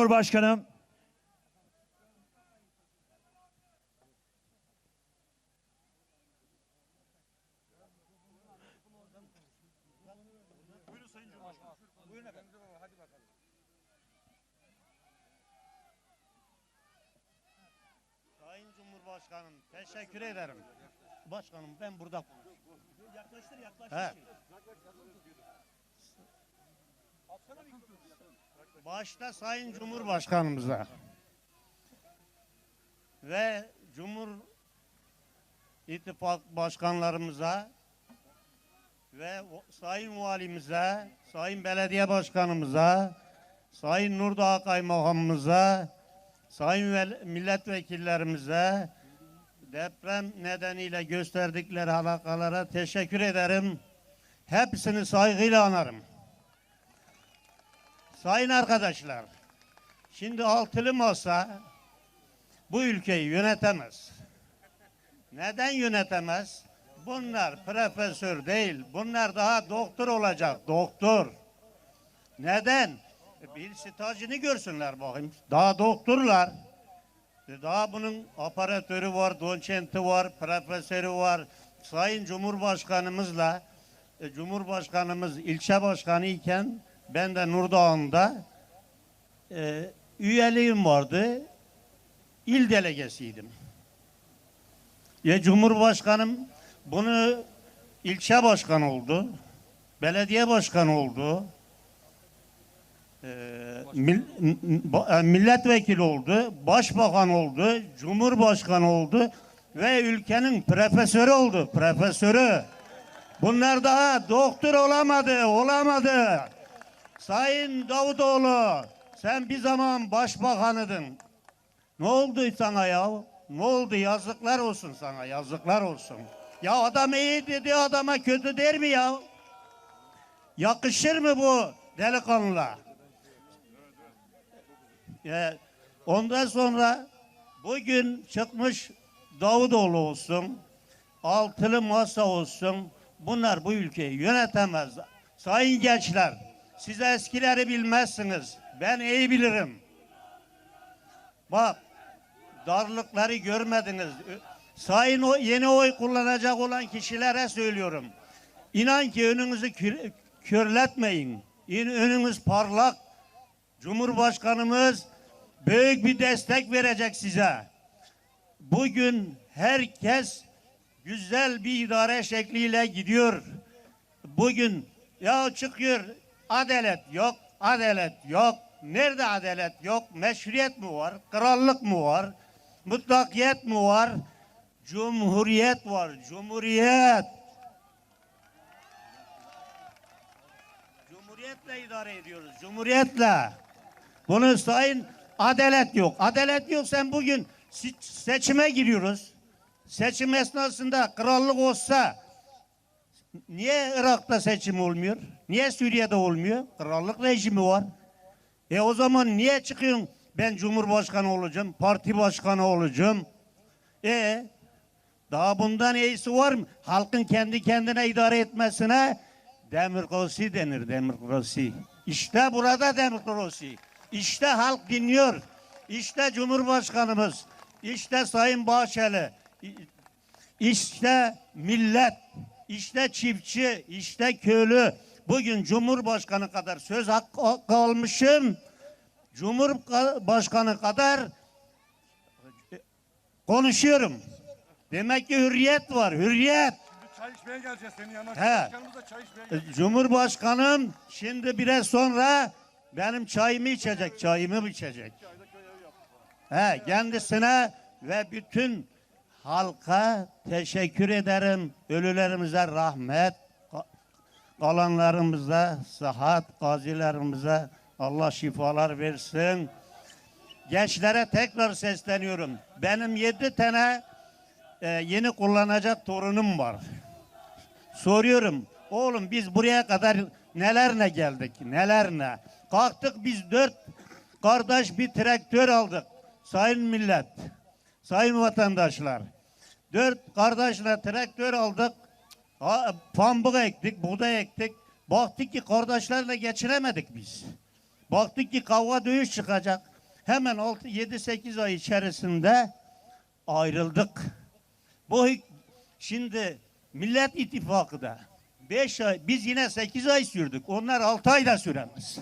Cumhurbaşkanım. Sayın Cumhurbaşkanım teşekkür ederim. Başkanım ben burada Yaklaştır yaklaştır. He. Başta Sayın Cumhurbaşkanımıza ve Cumhur İttifak başkanlarımıza ve Sayın Valimize, Sayın Belediye Başkanımıza, Sayın Nurdağ Kaymakamımıza, Sayın Milletvekillerimize, deprem nedeniyle gösterdikleri alakalara teşekkür ederim. Hepsini saygıyla anarım. Sayın arkadaşlar, şimdi altılı masa bu ülkeyi yönetemez. Neden yönetemez? Bunlar profesör değil, bunlar daha doktor olacak, doktor. Neden? E, Bir stajını görsünler bakayım. Daha doktorlar. E, Daha bunun aparatörü var, doçenti var, profesörü var. Sayın Cumhurbaşkanımızla e, Cumhurbaşkanımız ilçe başkanı iken ben de Nurdağ'ında e, üyeliğim vardı. İl delegesiydim. Ya Cumhurbaşkanım bunu ilçe başkanı oldu. Belediye başkanı oldu. Ee, mil- e, milletvekili oldu, başbakan oldu, cumhurbaşkanı oldu ve ülkenin profesörü oldu, profesörü. Bunlar daha doktor olamadı, olamadı. Sayın Davutoğlu, sen bir zaman başbakanıdın. Ne oldu sana ya? Ne oldu? Yazıklar olsun sana, yazıklar olsun. Ya adam iyi dedi, adama kötü der mi ya? Yakışır mı bu delikanlılar? Ee, ondan sonra bugün çıkmış Davutoğlu olsun, altılı masa olsun, bunlar bu ülkeyi yönetemez. Sayın gençler, siz eskileri bilmezsiniz. Ben iyi bilirim. Bak, darlıkları görmediniz. Sayın o yeni oy kullanacak olan kişilere söylüyorum. İnan ki önünüzü kür- körletmeyin. İn- Önünüz parlak. Cumhurbaşkanımız büyük bir destek verecek size. Bugün herkes güzel bir idare şekliyle gidiyor. Bugün ya çıkıyor adalet yok, adalet yok. Nerede adalet yok? Meşruiyet mi var? Krallık mı var? Mutlakiyet mi var? Cumhuriyet var. Cumhuriyet. Cumhuriyetle idare ediyoruz. Cumhuriyetle. Bunu sayın adalet yok. Adalet yok sen bugün se- seçime giriyoruz. Seçim esnasında krallık olsa niye Irak'ta seçim olmuyor? Niye Suriye'de olmuyor? Krallık rejimi var. E o zaman niye çıkıyorsun? Ben cumhurbaşkanı olacağım, parti başkanı olacağım. E daha bundan iyisi var mı? Halkın kendi kendine idare etmesine demokrasi denir, demokrasi. İşte burada demokrasi. İşte halk dinliyor. İşte Cumhurbaşkanımız, işte Sayın Bahçeli, işte millet, işte çiftçi, işte köylü. Bugün Cumhurbaşkanı kadar söz hakkı almışım. Cumhurbaşkanı kadar konuşuyorum. Demek ki hürriyet var, hürriyet. Çay içmeye geleceğiz senin yanına. He. Çay içmeye geleceğiz. Cumhurbaşkanım şimdi biraz sonra benim çayımı içecek, çayımı içecek. He, kendisine ve bütün halka teşekkür ederim. Ölülerimize rahmet, ka- kalanlarımıza sıhhat, gazilerimize Allah şifalar versin. Gençlere tekrar sesleniyorum. Benim yedi tane e, yeni kullanacak torunum var. Soruyorum. Oğlum biz buraya kadar neler ne geldik? Neler ne? Kalktık biz dört kardeş bir traktör aldık. Sayın millet. Sayın vatandaşlar. Dört kardeşle traktör aldık. Ha, Pambık ektik, buğday ektik. Baktık ki kardeşlerle geçinemedik biz. Baktık ki kavga dövüş çıkacak. Hemen 7-8 ay içerisinde ayrıldık. Bu şimdi Millet İttifakı da 5 ay biz yine 8 ay sürdük. Onlar 6 ay da süremez.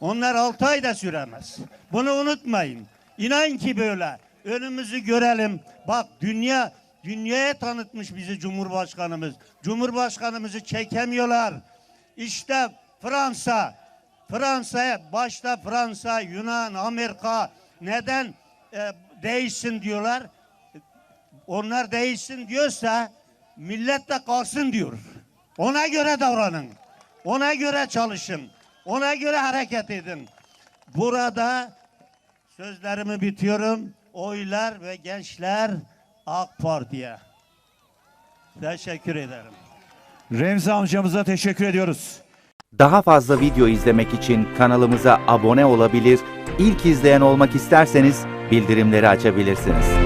Onlar 6 ay da süremez. Bunu unutmayın. İnan ki böyle. Önümüzü görelim. Bak dünya dünyaya tanıtmış bizi Cumhurbaşkanımız. Cumhurbaşkanımızı çekemiyorlar. İşte Fransa. Fransa'ya başta Fransa, Yunan, Amerika neden e, değişsin diyorlar. Onlar değişsin diyorsa millet de kalsın diyor. Ona göre davranın. Ona göre çalışın. Ona göre hareket edin. Burada sözlerimi bitiyorum. Oylar ve gençler AK Parti'ye. Teşekkür ederim. Remzi amcamıza teşekkür ediyoruz. Daha fazla video izlemek için kanalımıza abone olabilir, ilk izleyen olmak isterseniz bildirimleri açabilirsiniz.